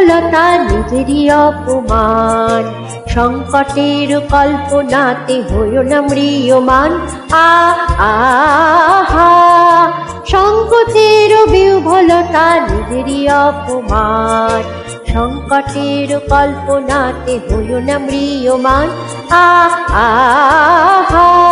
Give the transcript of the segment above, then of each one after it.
বিহ্বলতা নিজেরই অপমান। সংকটের কল্পনাতে হইও না মৃয়মান আহা সংকটের বিহ্বলতা নিজেরই অপমান। সংকটের কল্পনাতে হইও না মৃয়মান আ আহা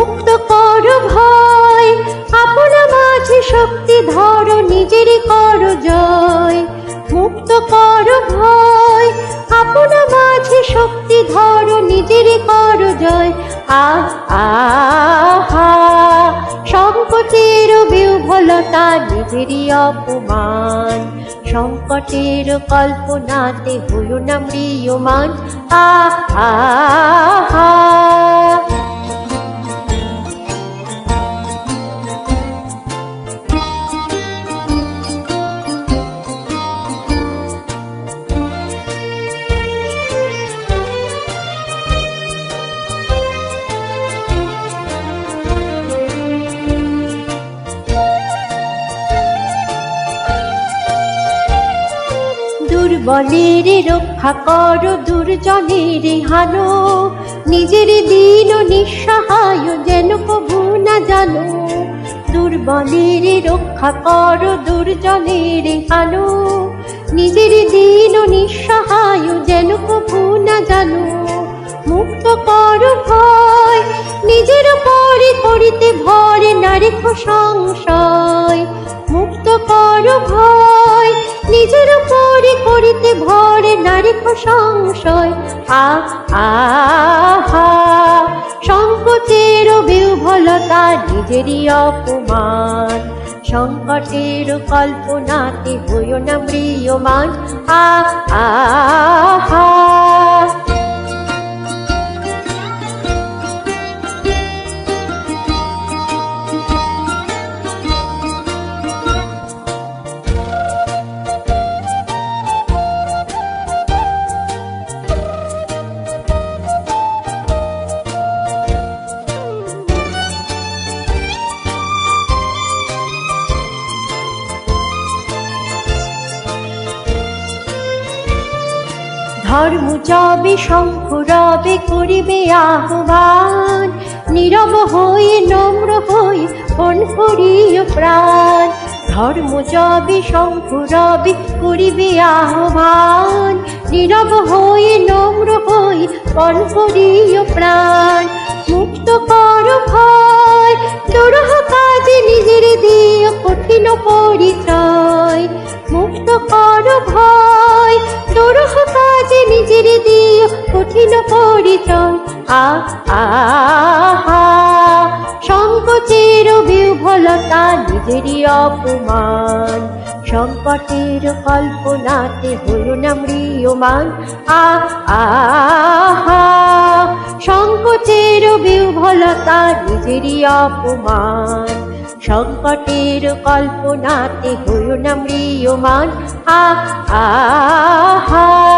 মুক্ত কর ভয়। আপনা মাঝে শক্তি ধরো নিজেরই কর জয়। মুক্ত কর ভয়। আপনা মাঝে শক্তি ধরো নিজেরই কর জয়। আ আহা সংকটের বিহ্বলতা, নিজেরই অপমান। সংকটের কল্পনাতে হইও না মৃয়মান আ আহা। দুর্বলের রক্ষা কর দুর্জনের হানো। নিজের দিন নিঃসহায় যেন কভু না জানো। দুর্বলের রক্ষা কর দুর্জনের হানো। নিজের দিন নিঃসহায় যেন কভু না জানো। মুক্ত কর ভয়, নিজের পরে করিতে ভরে নারী সংশয় নারী সংশয় আ আহা সংকটের বিহ্বলতা, নিজেরই অপমান। সংকটের কল্পনাতে হইও না প্রিয়মান আ আহা ধর্ম যাবে শঙ্খ রবে করিবে আহ্বান। নীরব হয়ে নম্র হয়ে ফোন করিও প্রাণ। ধর্ম যাবে শঙ্খ রবে করিবে আহ্বান। নীরব হয়ে নম্র হয়ে ফোন করিও প্রাণ। মুক্ত কর ভয়, দুরহ কাজে নিজের দিও কঠিন পরিচয়। মুক্ত কর ভয়। দুরহ কাজে নিজের দিও কঠিন পরিচয়। আ আহা। সংকটের বিহ্বলতা নিজেরই অপমান। সংকটের কল্পনাতে হইও না মৃয়মান আ আহা। সংকটের বিহ্বলতা নিজেরই অপমান। সংকটের কল্পনাতে হইও না মৃয়মান আ আহা